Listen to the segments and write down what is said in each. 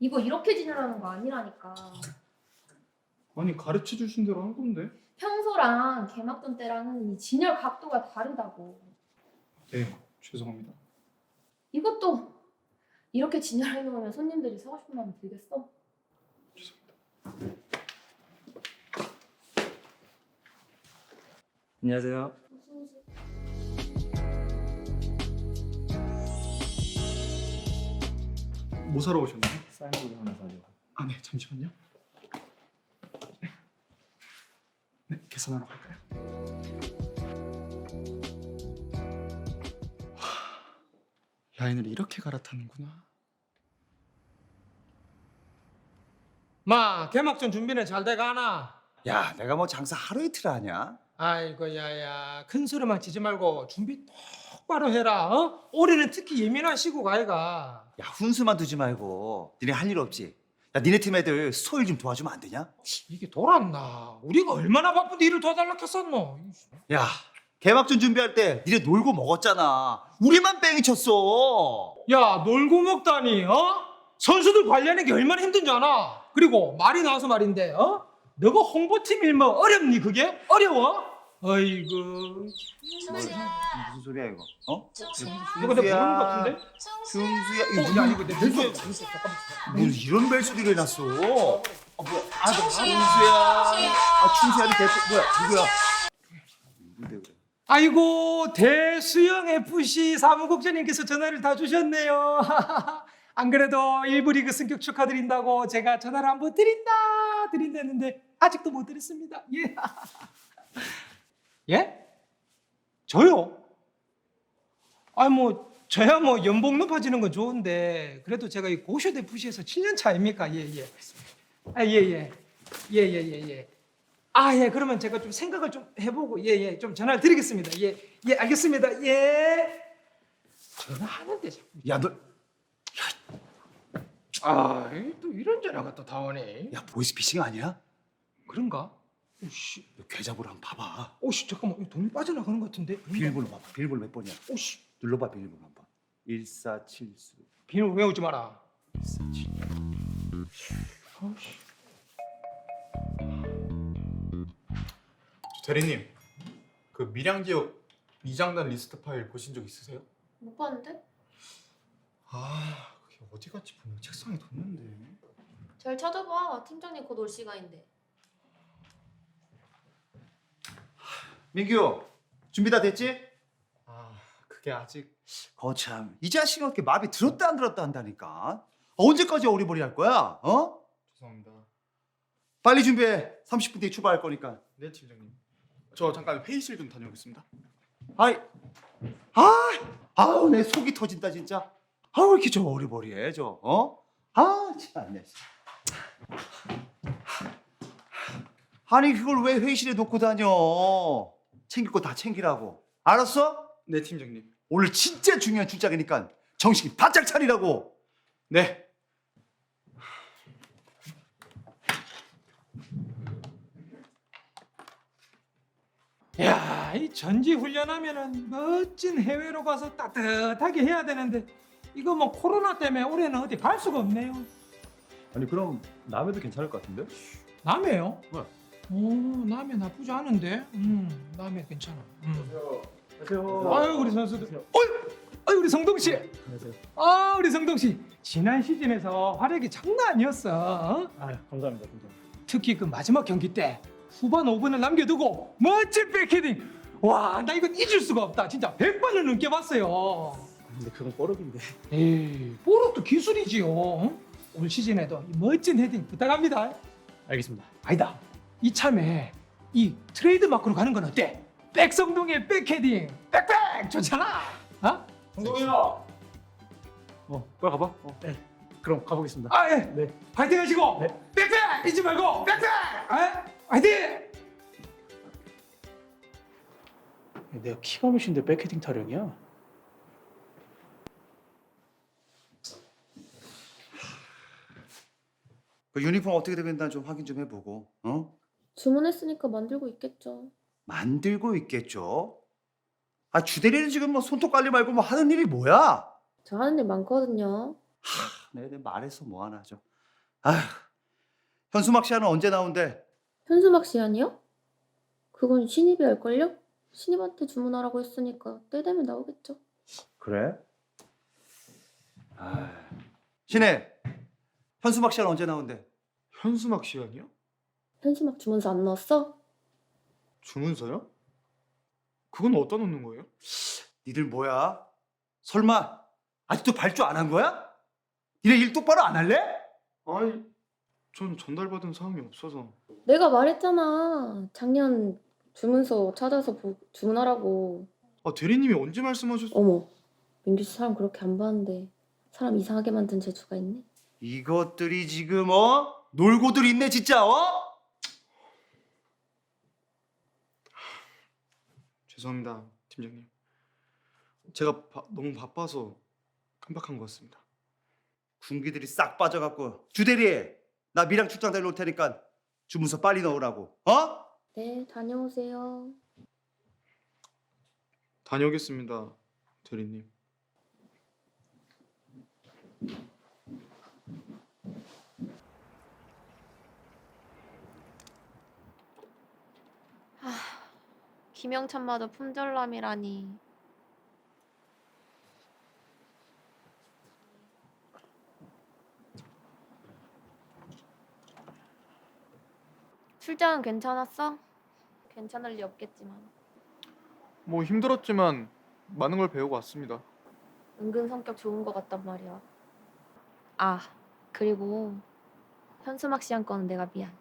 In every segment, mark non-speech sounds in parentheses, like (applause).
이거 이렇게 지내라는 거 아니라니까. 아니 가르쳐 주신 대로 한 건데. 평소랑 개막돈 때랑은 이 진열 각도가 다르다고. 네, 죄송합니다. 이것도 이렇게 진열해 놓으면 손님들이 사고 싶은 마음 들겠어? 안녕하세요. 뭐 사러 오셨나요? 사인보드 하나 사죠. 아, 네, 잠시만요. 네, 네 계산하러 갈까요? 하, 라인을 이렇게 갈아타는구나. 마 개막전 준비는 잘 돼가나? 야, 내가 뭐 장사 하루 이틀 하냐? 아이고 야야 큰 소리만 치지 말고 준비 똑바로 해라 어? 올해는 특히 예민한 시국 아이가 야, 훈수만 두지 말고 니네 할 일 없지? 야, 니네 팀 애들 소일 좀 도와주면 안 되냐? 이게 돌았나 우리가 얼마나 바쁜데 일을 도와달라 했었노 야, 개막전 준비할 때 니네 놀고 먹었잖아. 우리만 뺑이 쳤어. 야 놀고 먹다니 어? 선수들 관리하는 게 얼마나 힘든지 아나 그리고 말이 나와서 말인데 어? 너가 홍보팀 일뭐 어렵니 그게? 어려워? 어이구 무슨 소리야 이거? 어? 누가 내 부르는 것 같은데? 승수야, 어, 이거 야 누구- 이거 내 잠깐만 뭐 이런 벨소리가 났어? 어, 뭐야? 아, 승수야. 아, 충수야, 대표 뭐야? 누구야? 누군데 그래? 아이고 대수영 FC 사무국장님께서 전화를 다 주셨네요. (laughs) 안 그래도 일부 리그 승격 축하드린다고 제가 전화를 한번 드린다 드린다는데 아직도 못 드렸습니다. 예. (laughs) 예? 저요? 아니 뭐 저야 뭐 연봉 높아지는 건 좋은데 그래도 제가 이 고쇼 FC에서 7년 차입니까? 예 예. 아 예 예 예 예 예 예. 아, 예, 그러면 제가 좀 생각을 좀 해보고, 예, 예, 좀 전화를 드리겠습니다. 예, 예, 알겠습니다. 예. 전화하는데 자꾸. 야, 너, 아, 또 이런 전화가 또 다 오네. 야, 보이스피싱 아니야? 그런가? 오씨, 너 계좌번호 한번 봐봐. 오씨, 잠깐만, 이거 돈이 빠져나가는 것 같은데? 비밀번호 봐봐. 비밀번호 몇 번이야? 오씨, 눌러봐 비밀번호 한 번. 1474. 비밀 외우지 마라. 1474. 오씨. 대리님, 그 밀양 지역 이장단 리스트 파일 보신 적 있으세요? 못 봤는데? 아, 그게 어디 갔지 분명 책상에 뒀는데. 잘 찾아봐. 팀장님 곧 올 시간인데. 민규 준비 다 됐지? 아, 그게 아직 거참 이 자식은 어떻게 마음에 들었다 안 들었다 한다니까 언제까지 어리버리 할 거야? 어? 죄송합니다. 빨리 준비해 30분 뒤에 출발할 거니까 네, 팀장님. 저 잠깐 회의실 좀 다녀오겠습니다. 아이 아 아우 내 속이 터진다 진짜 아왜 이렇게 저 어리버리해 저 어? 아 참네 아니 그걸 왜 회의실에 놓고 다녀 챙길 거 다 챙기라고 알았어? 네, 팀장님. 오늘 진짜 중요한 출장이니까 정신 바짝 차리라고 네. 야, 이 전지 훈련하면은 멋진 해외로 가서 따뜻하게 해야 되는데 이거 뭐 코로나 때문에 올해는 어디 갈 수가 없네요. 아니 그럼 남해도 괜찮을 것 같은데? 남해요? 네. 오, 남해 나쁘지 않은데. 음, 남해 괜찮아. 음. 안녕하세요. 아유, 우리 선수들. 어이, 아유, 우리 성동 씨. 안녕하세요. 아, 우리 성동 씨. 지난 시즌에서 활약이 장난 아니었어. 어? 아 감사합니다. 감사합니다. 특히 그 마지막 경기 때 후반 5분을 남겨두고 멋진 백헤딩. 와, 나 이거 잊을 수가 없다. 진짜 100번을 넘게 봤어요. 근데 그건 뻐럭인데. 에이, 볼업도 기술이지요. 어? 올 시즌에도 이 멋진 헤딩 부탁합니다. 알겠습니다. 아니다. 이참에 이 트레이드 마크로 가는 건 어때? 백성동의 백헤딩, 백백 좋잖아. 어? 성동이야. 어 빨리 가봐. 어. 네. 그럼 가보겠습니다. 아 예. 네. 파이팅 하시고 네. 백백 잊지 말고 백백. 아, 파이팅. 내가 키가 몇인데 백헤딩 타령이야? 그 유니폼 어떻게 되고 있나 좀 확인 좀 해보고 어? 주문했으니까 만들고 있겠죠. 만들고 있겠죠 아 주대리는 지금 뭐 손톱 관리 말고 뭐 하는 일이 뭐야 저 하는 일 많거든요. 내가 말해서 뭐 하나 좀. 아휴, 현수막 씨는 언제 나온대? 현수막 시안이요? 그건 신입이 할걸요? 신입한테 주문하라고 했으니까 때 되면 나오겠죠. 그래? 아, 신혜, 현수막 씨는 언제 나온대? 현수막 시간이요? 현수막 주문서 안 넣었어? 주문서요? 그건 어디다 놓는 거예요? 니들 뭐야? 설마 아직도 발주 안 한 거야? 니네 일 똑바로 안 할래? 아니, 전 전달받은 사항이 없어서. 내가 말했잖아. 작년 주문서 찾아서 보- 주문하라고. 아, 대리님이 언제 말씀하셨어? 어머, 민규 씨 사람 그렇게 안 봤는데 사람 이상하게 만든 재주가 있네. 이것들이 지금 어? 놀고들 있네 진짜 어? 죄송합니다, 팀장님. 제가 바- 너무 바빠서 깜빡한 것 같습니다. 군기들이 싹 빠져갖고 주대리 나 미랑 출장 데려올 테니까 주문서 빨리 넣으라고 어? 네, 다녀오세요. 다녀오겠습니다, 대리님. 김영찬마저 품절남이라니. 출장은 괜찮았어? 괜찮을 리 없겠지만 뭐 힘들었지만 많은 걸 배우고 왔습니다. 은근 성격 좋은 것 같단 말이야. 아 그리고 현수막 씨한 거는 내가 미안.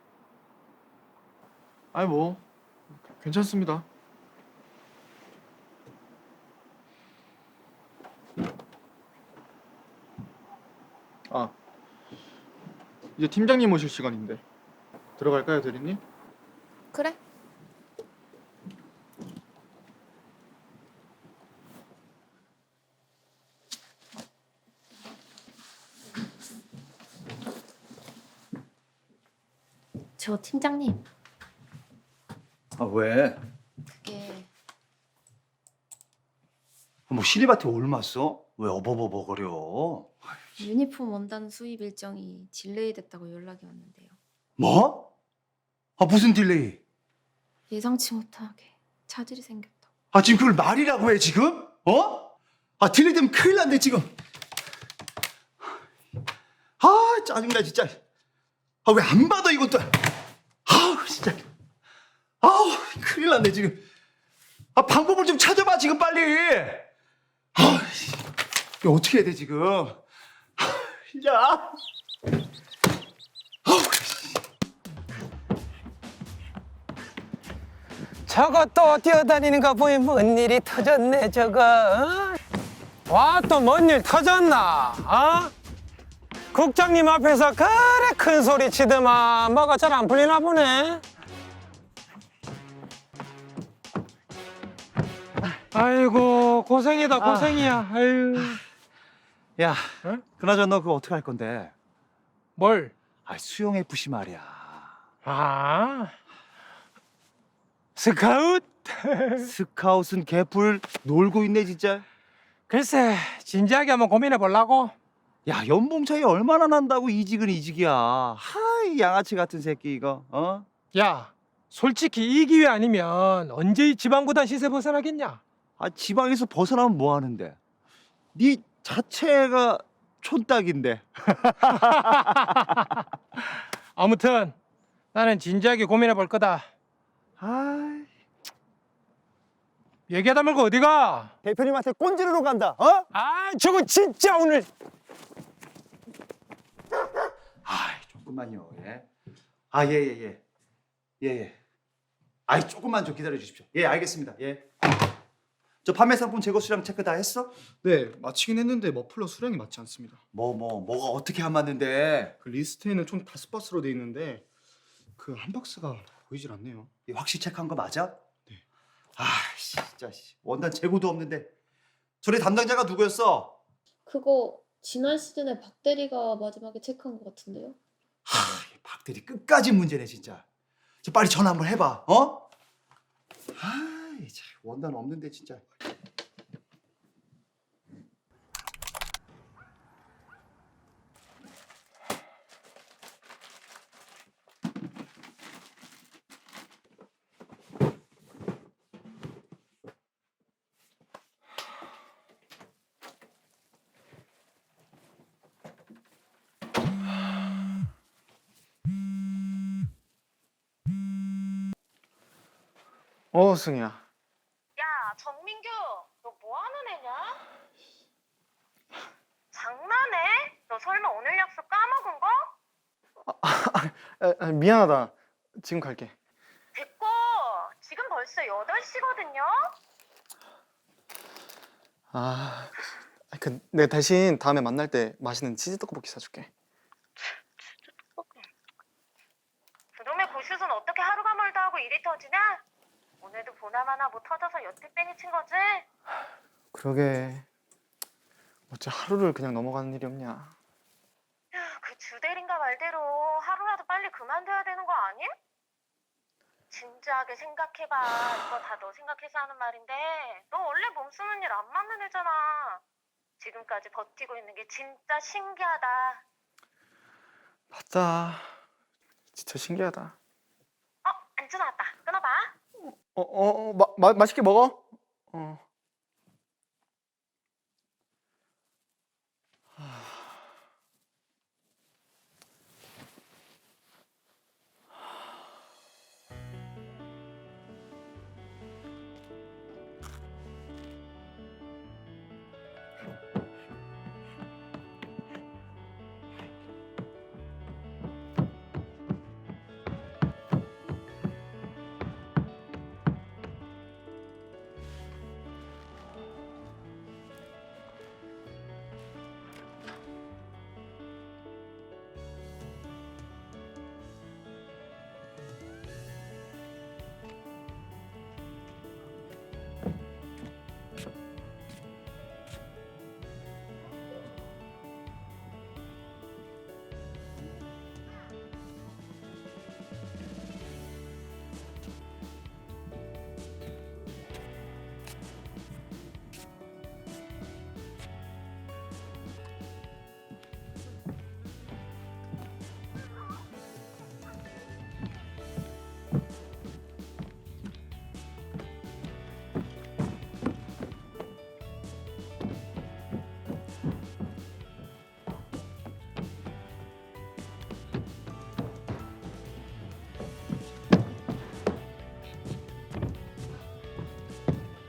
아니 뭐 괜찮습니다. 아 이제 팀장님 오실 시간인데 들어갈까요, 대리님? 그래? 저 팀장님 아 왜? 그게 뭐 신입한테 올맞어? 왜 어버버버거려? 유니폼 원단 수입 일정이 딜레이 됐다고 연락이 왔는데요. 뭐? 아 무슨 딜레이? 예상치 못하게 차질이 생겼다. 아 지금 그걸 말이라고 해 지금? 어? 아 딜레이 되면 큰일 난대 지금 아 짜증나 진짜 아 왜 안 받아 이것도 아우 진짜 아우 큰일 났네 지금 아 방법을 좀 찾아봐 지금 빨리 아 이거 어떻게 해야 돼 지금 아, 진짜. 저거 또 뛰어다니는 거 보면 뭔 일이 터졌네 저거. 어? 와또 뭔 일 터졌나 어? 국장님 앞에서 그래 큰 소리 치더만 뭐가 잘 안 풀리나 보네. 아이고 고생이다 고생이야. 아유 야 어? 그나저나 너 그거 어떻게 할 건데 뭘? 아 수영 FC 말이야 아 스카웃? (laughs) 스카웃은 개뿔 놀고 있네 진짜 글쎄 진지하게 한번 고민해 보려고 야 연봉 차이 얼마나 난다고 이직은 이직이야 하이 양아치 같은 새끼 이거 어? 야 솔직히 이 기회 아니면 언제 이 지방구단 시세 벗어나겠냐 아 지방에서 벗어나면 뭐 하는데 네 자체가 촌딱인데. (laughs) 아무튼 나는 진지하게 고민해 볼 거다. 아 얘기하다 말고 어디가? 대표님한테 꼰지르러 간다 어? 아 저거 진짜 오늘. 아 조금만요 예아 예 예 예 예 예. 아이 조금만 좀 기다려 주십시오. 예 알겠습니다 예 저 판매 상품 재고 수량 체크 다 했어? 네, 마치긴 했는데 머플러 수량이 맞지 않습니다. 뭐 뭐 뭐, 가 어떻게 안 맞는데 그 리스트에는 총 다섯 박스로 돼 있는데 그 한 박스가 보이질 않네요. 이 확실히 체크한 거 맞아? 네. 아 진짜 씨. 원단 재고도 없는데 저리 담당자가 누구였어? 그거 지난 시즌에 박 대리가 마지막에 체크한 것 같은데요? 하, 이 박대리 끝까지 문제네 진짜. 저 빨리 전화 한번 해봐. 어? 아, 아이 참 원단 없는데 진짜. 어 승희야 까먹은 거? 아, 아, 미안하다. 지금 갈게. 됐고, 지금 벌써 8시거든요? 아, 그 내가 대신 다음에 만날 때 맛있는 치즈 떡볶이 사줄게. 그놈의 고슛은 어떻게 하루가 멀다 하고 일이 터지냐? 오늘도 보나마나 못 터져서 여태 뺑이 친 거지? 그러게. 어째 하루를 그냥 넘어가는 일이 없냐. 그 주대리인가 말대로 하루라도 빨리 그만둬야 되는 거 아님? 진지하게 생각해봐. 이거 다 너 생각해서 하는 말인데 너 원래 몸 쓰는 일 안 맞는 애잖아. 지금까지 버티고 있는 게 진짜 신기하다. 맞다. 진짜 신기하다. 어, 안주 나왔다. 끊어봐. 어, 어, 어 마, 마, 맛있게 먹어. 어.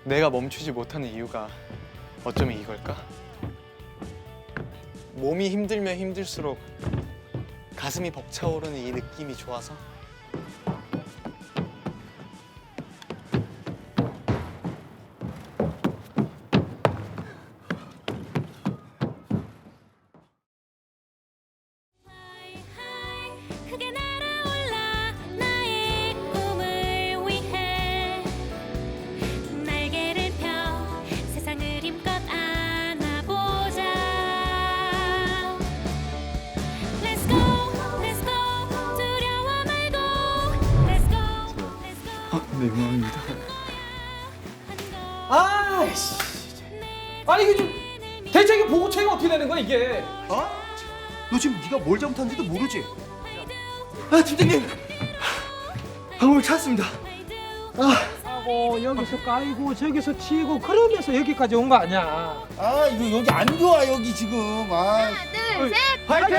내가 멈추지 못하는 이유가 어쩌면 이걸까? 몸이 힘들면 힘들수록 가슴이 벅차오르는 이 느낌이 좋아서? 네, 응원합니다. 아이씨. 아니 이게 좀 대체 이게 보고 체가 어떻게 되는 거야 이게? 어? 너 지금 네가 뭘 잘못한지도 모르지? 아 팀장님 방법을 찾았습니다. 하고 여기서 까이고 저기서 치고 그러면서 여기까지 온 거 아니야? 아 이거 여기 안 좋아 여기 지금 아 둘, 셋. 화이팅!